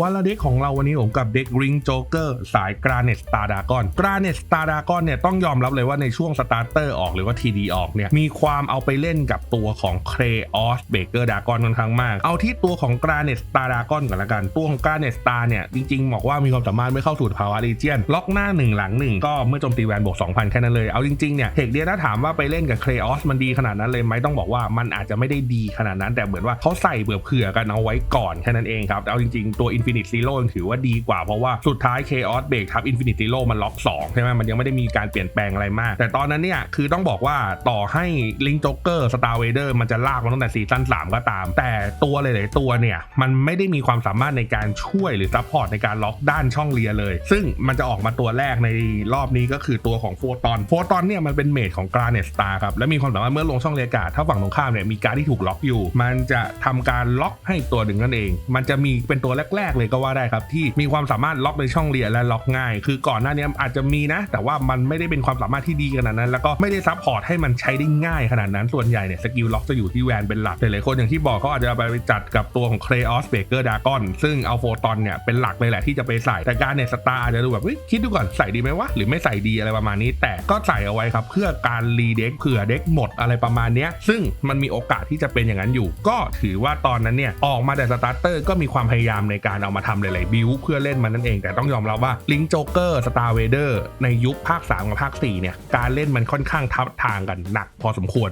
วันละเด็กของเราวันนี้ผมกับเด็กริงโจ๊กเกอร์สายกราเนตสตาร์ดากอนกราเนตสตาร์ดากอนเนี่ยต้องยอมรับเลยว่าในช่วงสตาร์เตอร์ออกหรือว่า TD ออกเนี่ยมีความเอาไปเล่นกับตัวของเครออสเบเกอร์ดากอนค่อนข้างมาก เอาที่ตัวของกราเนตสตาร์ดากอนก่อนละกัน ตัวของกราเนตสตาร์เนี่ยจริงๆ บอกว่ามีความสามารถไม่เข้าสู่ภาวะรีเจียน ล็อกหน้า 1 หลัง 1 ก็เมื่อโจมตีแวนบวก2,000 แค่นั้นเลย เอาจริงๆเนี่ยเทคเดียถ้าถามว่าไปเล่นกับเครออสมันดีขนาดนั้นเลยไหมต้องบอกว่ามันอาจจะไม่ได้ดีขนาดนั้นแต่เหมือนว่าเขาใส่เบื่อเผื่อกันเอาไว้ก่อนแค่นั้นเองครับเอาจริงๆตัว Infinite Zero ยังถือว่าดีกว่าเพราะว่าสุดท้าย Chaos Break ทับ Infinite Zero มันล็อก2ใช่ไหมมันยังไม่ได้มีการเปลี่ยนแปลงอะไรมาก แต่ตอนนั้นเนี่ยคือต้องบอกว่าต่อให้ Link Joker Star Vader มันจะลากมาตั้งแต่ซีซั่น3ก็ตาม แต่ตัวหลายๆตัวเนี่ยมันไม่ได้มีความสามารถในการช่วยหรือซัพพอร์ตในการล็อกด้านช่องเลียเลย ซึ่งมันจะออกมาตัวแรกในรอบนี้ก็คือตัวของโฟตอนโฟตอนเนี่ยมันเป็นเมดของ Garnet Star ครับและมีความสามารถเมื่อลงช่องเรียการ์ดถ้าฝั่งตรงข้ามเนี่ยมีการที่ถูกล็อกอยู่ มันจะทำการล็อกให้ตัวหนึ่งนั่นเอง มันจะมีเป็นตัวแรกๆเลยก็ว่าได้ครับ ที่มีความสามารถล็อกในช่องเรียและล็อกง่าย คือก่อนหน้านี้อาจจะมีนะ แต่ว่ามันไม่ได้เป็นความสามารถที่ดีขนาดนั้น แล้วก็ไม่ได้ซับพอร์ตให้มันใช้ได้ง่ายขนาดนั้นส่วนใหญ่เนี่ยสกิลล็อกจะอยู่ที่แวนเป็นหลักหลายๆคนอย่างที่บอกเขาอาจจะไปจัดกับตัวของเครออสเบเกอร์ดากอนซึ่งเอาโฟตอนเนี่ยเป็นหลักเลยแหละที่จะไปใส่แต่การเนี่ยสตาร์อาจจะดูแบบคิดดูก่อนใส่ดีไหมวะหรือไม่ใส่ดีอะไรประมาณนี้ แต่ก็ใส่เอาไว้ครับเพื่อการรีเด็กเผื่อเด็กหมดอะไรประมาณนี้ซึ่งมันมีโอกาสที่จะเป็นอย่างนั้นอยู่ ก็ถือว่าตอนนั้นเนี่ยออกมาแต่สตาร์เตอร์ก็มีความพยายามในการเอามาทำหลายๆบิวเพื่อเล่นมันนั่นเอง แต่ต้องยอมรับว่าลิงโจ๊กเกอร์สตาร์เวเดอร์ในยุคภาค 3 กับภาค 4 เนี่ย การเล่นมันค่อนข้างทับทางกันหนักพอสมควร